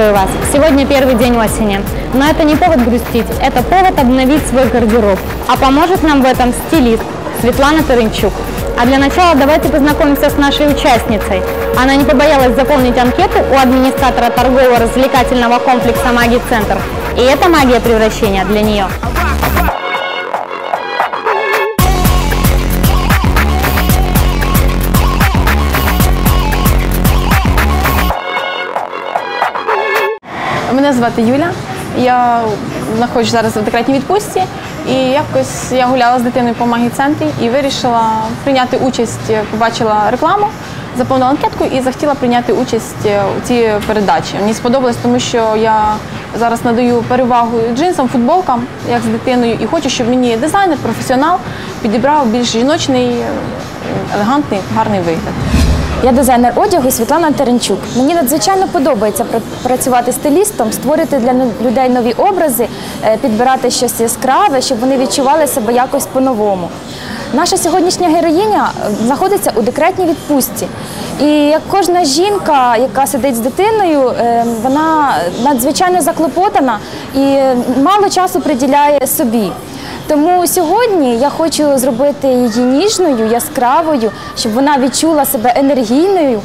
Приветствую вас! Сегодня первый день осени. Но это не повод грустить, это повод обновить свой гардероб. А поможет нам в этом стилист Светлана Тырынчук. А для начала давайте познакомимся с нашей участницей. Она не побоялась заполнить анкету у администратора торгово-развлекательного комплекса «Магий Центр». И это магия превращения для нее. Мене звати Юля. Я знаходжусь зараз в декретній відпустці. І якось я гуляла з дитиною по магії центрі і вирішила прийняти участь, побачила рекламу, заповнила анкетку і захотіла прийняти участь у цій передачі. Мені сподобалось, тому що я зараз надаю перевагу джинсам, футболкам, як з дитиною, і хочу, щоб мені дизайнер, професіонал підібрав більш жіночний, елегантний, гарний вигляд. Я дизайнер одягу Світлана Теренчук. Мені надзвичайно подобається пр- працювати стилістом, створити для ну- людей нові образи, е, підбирати щось яскраве, щоб вони відчували себе якось по-новому. Наша сьогоднішня героїня е, знаходиться у декретній відпустці. І як кожна жінка, яка сидить з дитиною, е, вона надзвичайно заклопотана і мало часу приділяє собі. Тому сьогодні я хочу зробити її ніжною, яскравою, щоб вона відчула себе енергійною.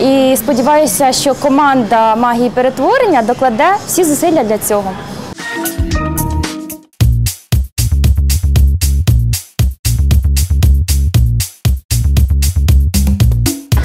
І сподіваюся, що команда магії перетворення докладе всі зусилля для цього.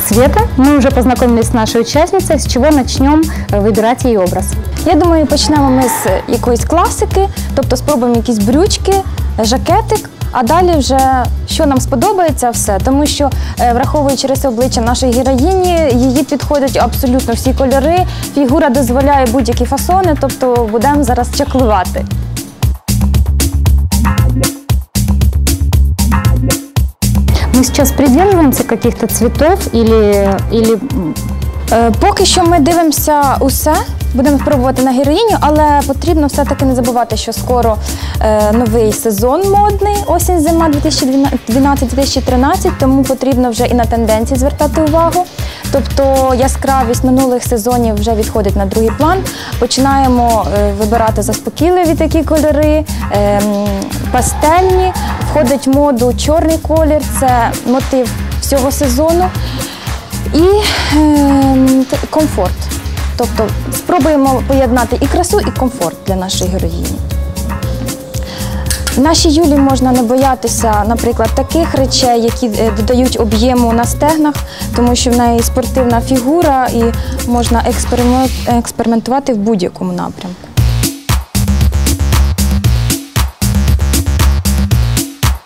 Света, мы уже познакомились с нашей участницей. С чего начнем э, выбирать ей образ? Я думаю, почнемо ми з якоїсь класики, тобто спробуємо якісь брючки, жакетик. А далі вже що нам сподобається, все. Тому що, е, враховуючи риси обличчя нашої героїні, її підходять абсолютно всі кольори. Фігура дозволяє будь-які фасони, тобто будемо зараз чаклувати. Мы сейчас придерживаемся каких-то цветов или, или м, Е, Поки що ми дивимося усе, будемо спробувати на героїню, але потрібно все-таки не забувати, що скоро е, новий сезон модний, осінь-зима 2012-2013, тому потрібно вже і на тенденції звертати увагу. Тобто яскравість минулих сезонів вже відходить на другий план. Починаємо е, вибирати заспокійливі такі кольори, е, пастельні. Входить в моду чорний колір, це мотив всього сезону і т- комфорт. Тобто спробуємо поєднати і красу, і комфорт для нашої героїні. Нашій Юлі можна не боятися, наприклад, таких речей, які е, додають об'єму на стегнах, тому що в неї спортивна фігура і можна експеримен- експериментувати в будь-якому напрямку.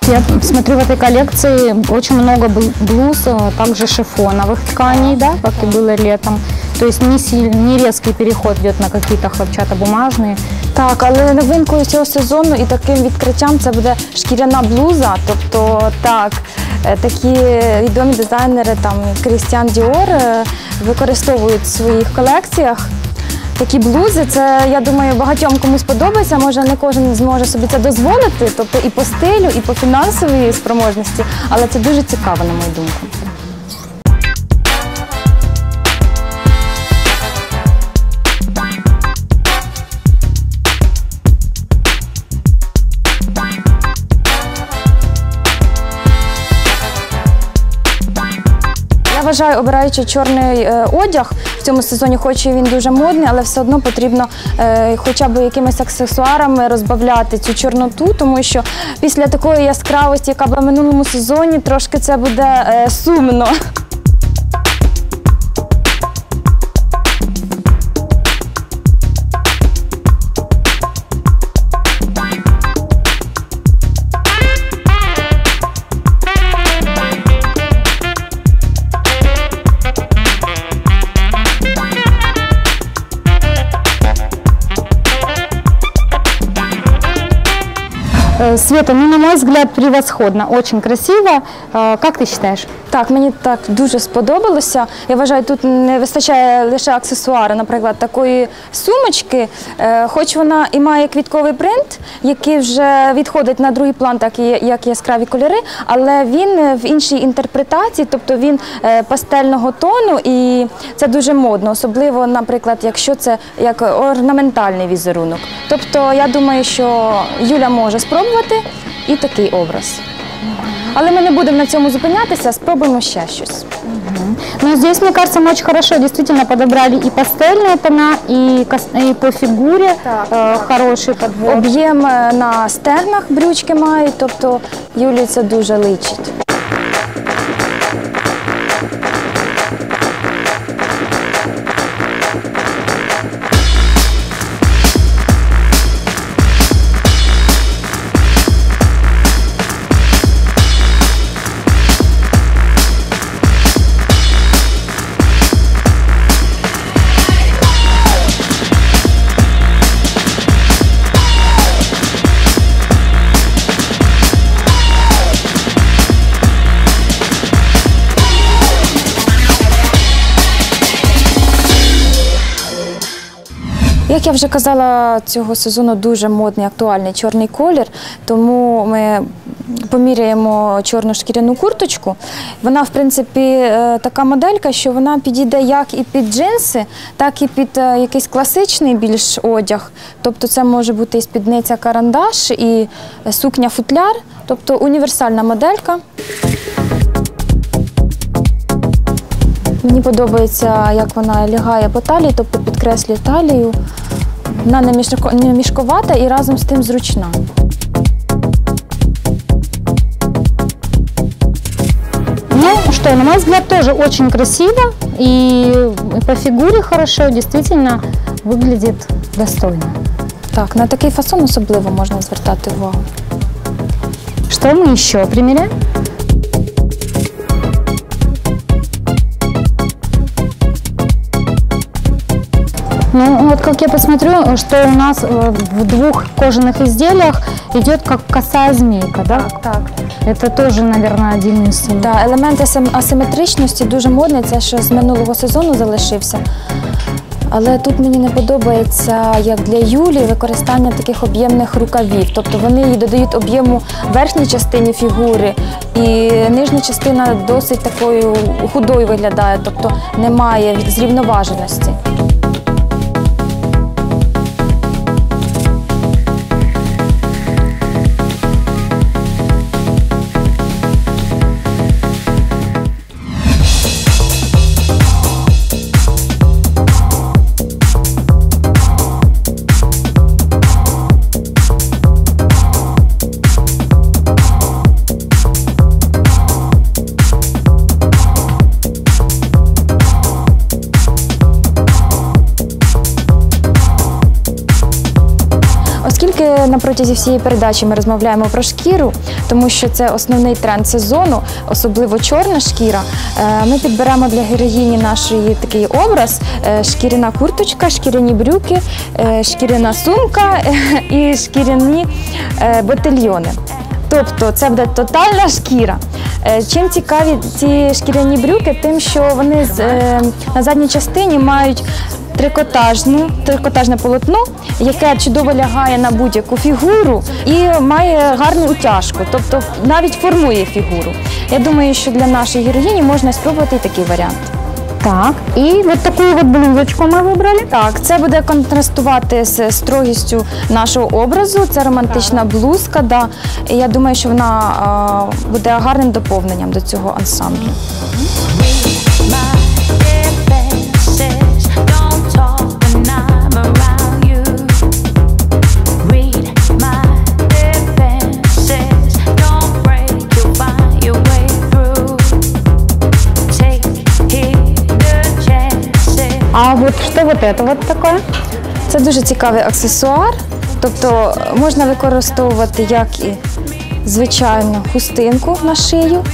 Я смотрю в этой коллекции очень много бл- блуз, э, также шифоновых тканей, да, как и было летом. То есть не, силь- не резкий переход идет на какие-то хлопчатобумажные. Так, але новинкою цього сезону і таким відкриттям це буде шкіряна блуза. Тобто так, е, такі відомі дизайнери, там Крістіан Діор е, використовують в своїх колекціях. Такі блузи, це я думаю, багатьом комусь подобається. Може, не кожен зможе собі це дозволити, тобто і по стилю, і по фінансовій спроможності, але це дуже цікаво, на мою думку. Вважаю, обираючи чорний е, одяг в цьому сезоні, хоч і він дуже модний, але все одно потрібно е, хоча б якимись аксесуарами розбавляти цю чорноту, тому що після такої яскравості, яка була в минулому сезоні, трошки це буде е, сумно. Света, ну, на мой взгляд, превосходно, очень красиво. Как ты считаешь? Так, мені так дуже сподобалося. Я вважаю, тут не вистачає лише аксесуари, наприклад, такої сумочки, е, хоч вона і має квітковий принт, який вже відходить на другий план, так як яскраві кольори, але він в іншій інтерпретації, тобто він е, пастельного тону, і це дуже модно, особливо, наприклад, якщо це як орнаментальний візерунок. Тобто, я думаю, що Юля може спробувати і такий образ. Але ми не будемо на цьому зупинятися, спробуємо ще щось. Ну, здесь, мне кажется, мы очень хорошо действительно подобрали и пастельные тона, и, кос- и по фигуре э, хороший подбор. Об'єм е, на стегнах брючки мають, тобто Юлі це дуже личить. Я вже казала, цього сезону дуже модний актуальний чорний колір, тому ми поміряємо чорну шкіряну курточку. Вона, в принципі, е, така моделька, що вона підійде як і під джинси, так і під е, якийсь класичний більш одяг. Тобто це може бути і спідниця карандаш, і сукня футляр, тобто універсальна моделька. Мені подобається, як вона лягає по талії, тобто підкреслює талію. Вона не мішко- не мішковата і разом з тим зручна. Ну что, на мой взгляд, тоже очень красиво и по фигуре хорошо, действительно выглядит достойно. Так, на такий фасон особливо можна звертати увагу. Что мы еще примеряем? Ну, вот как я посмотрю, что у нас э, в двух кожаных изделиях идет как косая змейка, да? так. Это тоже, наверное, отдельный стиль. Да, елемент асим- асиметричності дуже модний, це ще з минулого сезону залишився. Але тут мені не подобається, як для Юлі, використання таких об'ємних рукавів. Тобто вони їй додають об'єму верхній частині фігури, і нижня частина досить такою худою виглядає, тобто немає зрівноваженості. Протязі всієї передачі ми розмовляємо про шкіру, тому що це основний тренд сезону, особливо чорна шкіра, е, ми підберемо для героїні нашої такий образ: е, шкіряна курточка, шкіряні брюки, е, шкіряна сумка і шкіряні ботильйони. Тобто це буде тотальна шкіра. Е, Чим цікаві ці шкіряні брюки, тим, що вони е, на задній частині мають трикотажне полотно, яке чудово лягає на будь-яку фігуру і має гарну утяжку, тобто навіть формує фігуру. Я думаю, що для нашої героїні можна спробувати і такий варіант. Так, І от таку от блузочку ми вибрали. Так, це буде контрастувати з строгістю нашого образу. Це романтична блузка. Да. І я думаю, що вона а, буде гарним доповненням до цього ансамблю. Вот это вот такое? Це дуже цікавий аксесуар, тобто можна використовувати як і звичайну хустинку на шию,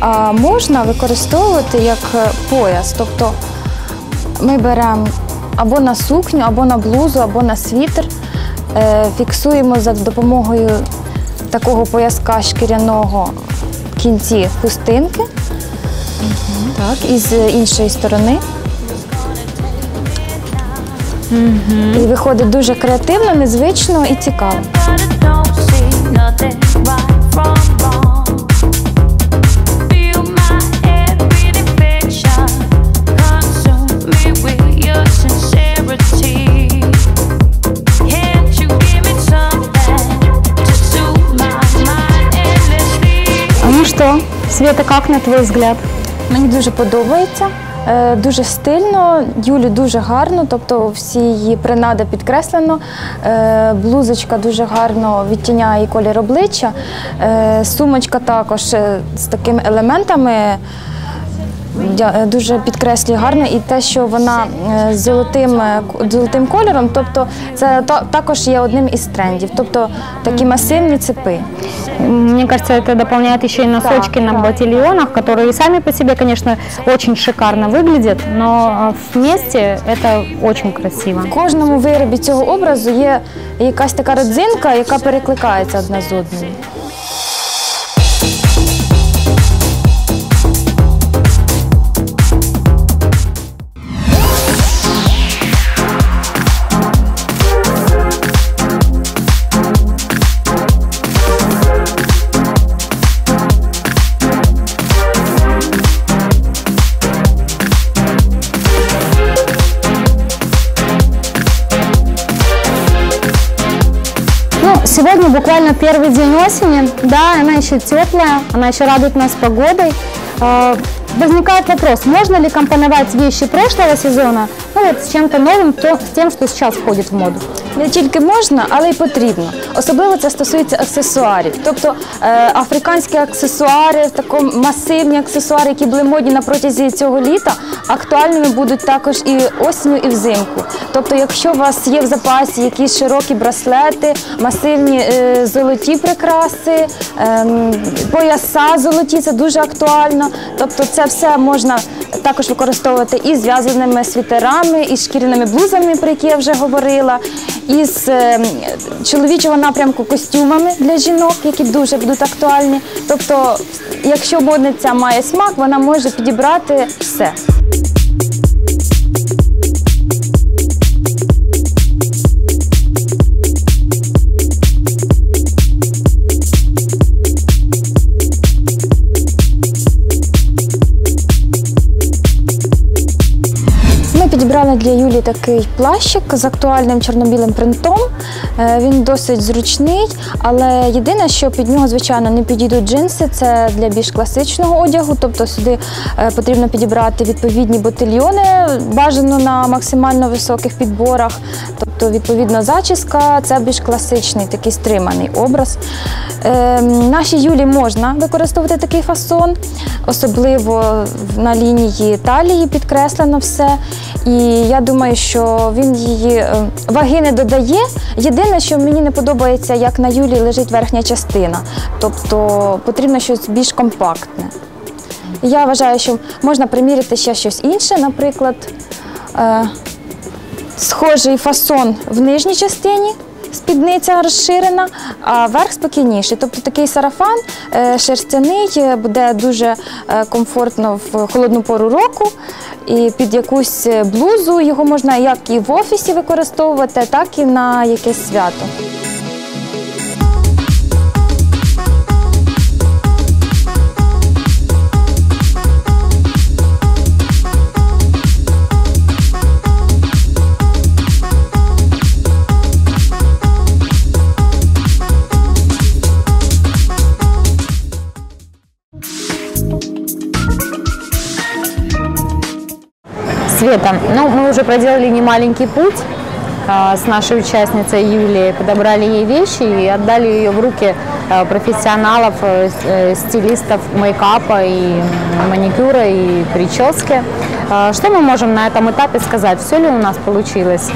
а можна використовувати як е, пояс. Тобто ми беремо або на сукню, або на блузу, або на світер, е, фіксуємо за допомогою такого пояска шкіряного в кінці хустинки. Так, і з іншої сторони. І виходить дуже креативно, незвично і цікаво. Ну что, Света, как на твой взгляд? Мені дуже подобається. Е, Дуже стильно, Юлі дуже гарно, тобто всі її принади підкреслено. Е, Блузочка дуже гарно відтіняє колір обличчя. Е, Сумочка також з такими елементами дуже підкреслює гарно. І те, що вона е, з золотим, е, к- золотим кольором, тобто це та- також є одним із трендів. Тобто такі масивні ципи. Мне кажется, это дополняет еще и носочки на да. ботильонах, которые сами по себе, конечно, очень шикарно выглядят, но а, вместе это очень красиво. В кожному виробі цього образу є якась така родзинка, яка перекликається одна з одною. Сегодня буквально первый день осени, да, она еще теплая, она еще радует нас погодой. Э, Возникает вопрос, можно ли компоновать вещи прошлого сезона ну, вот, с чем-то новым, то- с тем, что сейчас входит в моду? Не тільки можна, але й потрібно. Особливо це стосується аксесуарів. Тобто е, африканські аксесуари, тако масивні аксесуари, які були модні на протязі цього літа, актуальними будуть також і осінню, і взимку. Тобто, якщо у вас є в запасі якісь широкі браслети, масивні е, золоті прикраси, ем, пояса золоті, це дуже актуально. Тобто, це все можна також використовувати і зв'язаними світерами, і шкіряними блузами, про які я вже говорила, і з е, чоловічого напрямку костюмами для жінок, які дуже будуть актуальні. Тобто, якщо модниця має смак, вона може підібрати все. Для Юлі такий плащик з актуальним чорно-білим принтом. Е, Він досить зручний, але єдине, що під нього, звичайно, не підійдуть джинси, це для більш класичного одягу. Тобто сюди е, потрібно підібрати відповідні ботильйони, бажано на максимально високих підборах. Тобто, відповідно, зачіска це більш класичний, такий стриманий образ. Е, Нашій Юлі можна використовувати такий фасон, особливо на лінії талії підкреслено все. І я думаю, що він її е, ваги не додає. Єдине, що мені не подобається, як на Юлі лежить верхня частина. Тобто потрібно щось більш компактне. Я вважаю, що можна приміряти ще щось інше, наприклад, е, схожий фасон в нижній частині. Спідниця розширена, а верх спокійніший. Тобто такий сарафан е, шерстяний е, буде дуже е, комфортно в холодну пору року. І під якусь блузу його можна як і в офісі використовувати, так і на якесь свято. Света, ну мы уже проделали немаленький путь с нашей участницей Юлией, подобрали ей вещи и отдали ее в руки профессионалов, э, с- э, стилистов мейкапа и м, маникюра и прически. А, Что мы можем на этом этапе сказать? Все ли у нас получилось?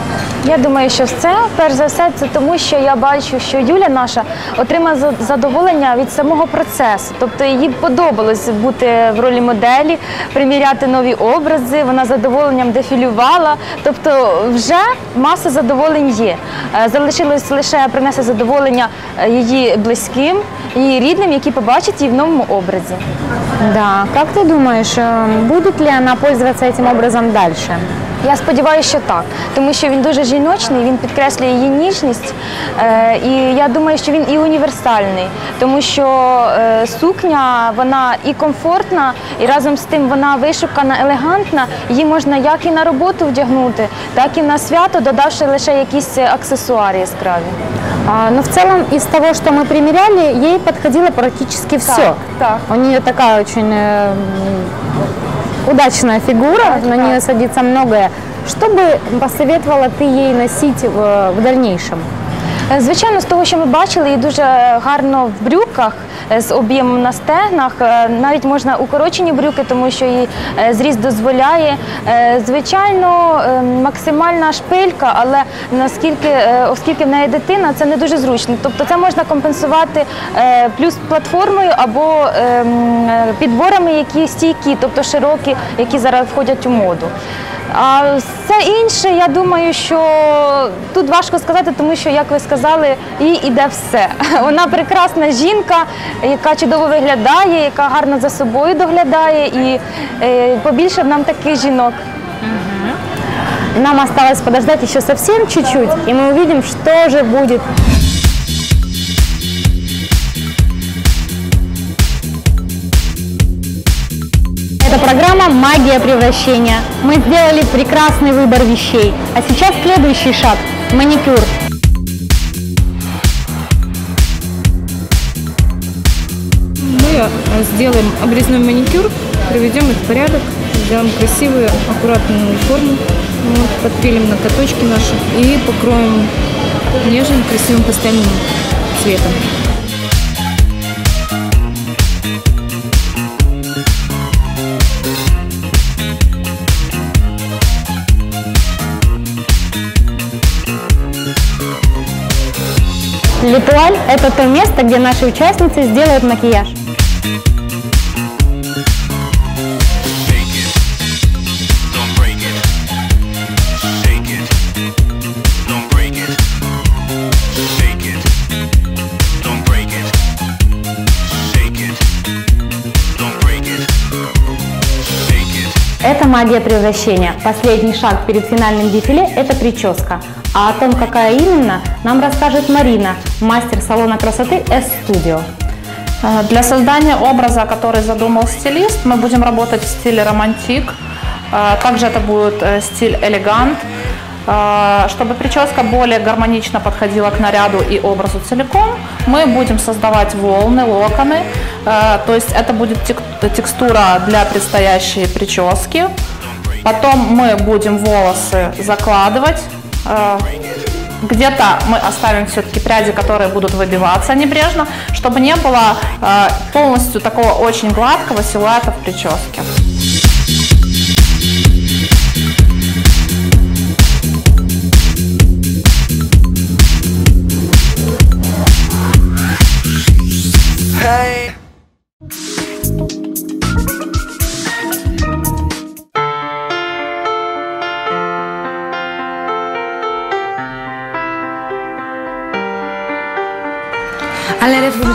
Я думаю, що це перш за все це тому, що я бачу, що Юля наша отримала за- задоволення від самого процесу. Тобто їй подобалось бути в ролі моделі, приміряти нові образи. Вона з задоволенням дефілювала. Тобто, вже маса задоволень є. Е, Залишилось лише принести задоволення е, її близьким. близьким і рідним, які побачать її в новому образі. Да, как ты думаешь, э, будет ли она пользоваться этим образом дальше? Я сподіваюся, що так, тому що він дуже жіночний, він підкреслює її ніжність. Е, і я думаю, що він і універсальний, тому що е, сукня вона і комфортна, і разом з тим вона вишукана, елегантна. Її можна як і на роботу вдягнути, так і на свято, додавши лише якісь аксесуари яскраві. Но в целом из того, что мы примеряли, ей подходило практически все. так. У нее такая очень э, м, удачная фигура, на нее садится многое. Что бы посоветовала ты ей носить в, в дальнейшем? Е, Звичайно, з того, що ми бачили, її дуже гарно в брюках е, з об'ємом на стегнах. Е, Навіть можна укорочені брюки, тому що її е, зріст дозволяє. Е, Звичайно, е, максимальна шпилька, але наскільки, е, оскільки в неї дитина, це не дуже зручно. Тобто це можна компенсувати е, плюс платформою або е, м, е, підборами, які стійкі, тобто широкі, які зараз входять у моду. А все інше, я думаю, що тут важко сказати, тому що, як ви сказали, їй іде все. Вона прекрасна жінка, яка чудово виглядає, яка гарно за собою доглядає, і е, побільше нам таких жінок. Нам осталось подождать еще совсем чуть-чуть, и мы увидим, что же будет. Это программа «Магия превращения». Мы сделали прекрасный выбор вещей. А сейчас следующий шаг – маникюр. Мы э, сделаем обрезной маникюр, приведем их в порядок, сделаем красивую, аккуратную форму, вот, подпилим ноготочки наши и покроем нежным, красивым пастельным цветом. Литуаль – это то место, где наши участницы сделают макияж. Это магия превращения. Последний шаг перед финальным дефиле – это прическа. А о том, какая именно, нам расскажет Марина, мастер салона красоты S-Studio. Э, Для создания образа, который задумал стилист, мы будем работать в стиле романтик. Э, Также это будет э, стиль элегант. Чтобы прическа более гармонично подходила к наряду и образу целиком, мы будем создавать волны, локоны. То есть это будет тек- текстура для предстоящей прически. Потом мы будем волосы закладывать. Э, Где-то мы оставим все-таки пряди, которые будут выбиваться небрежно, чтобы не было э, полностью такого очень гладкого силуэта в прическе.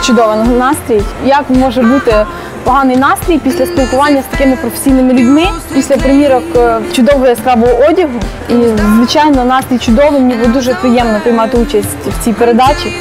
Чудовий настрій. Як може бути поганий настрій після спілкування з такими професійними людьми, після примірок е, чудового яскравого одягу? І звичайно, настрій чудовий. Мені було дуже приємно приймати участь в цій передачі.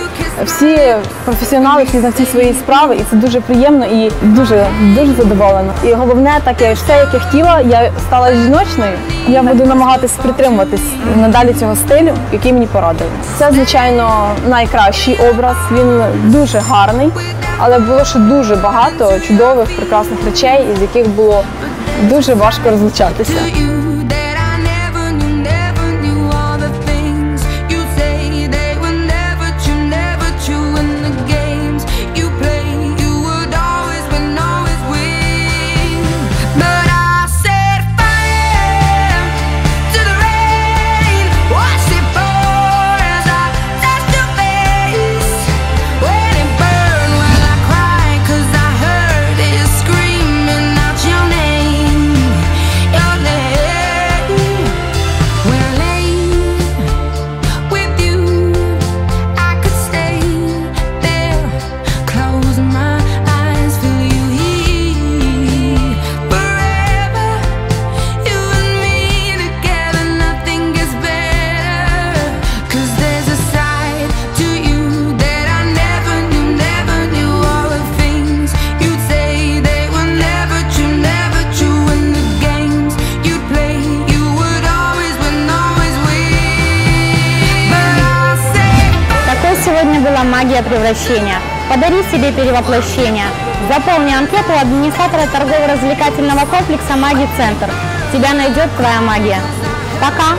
Всі професіонали, всі своєї справи, і це дуже приємно і дуже дуже задоволена. І головне, так я все, як я хотіла, я стала жіночною. Я буду намагатись притримуватись надалі цього стилю, який мені порадили. Це, звичайно, найкращий образ. Він дуже гарний, але було ще дуже багато чудових, прекрасних речей, із яких було дуже важко розлучатися. Магия превращения. Подари себе перевоплощение. Заполни анкету администратора торгово-развлекательного комплекса «Маги Центр». Тебя найдет твоя магия. Пока!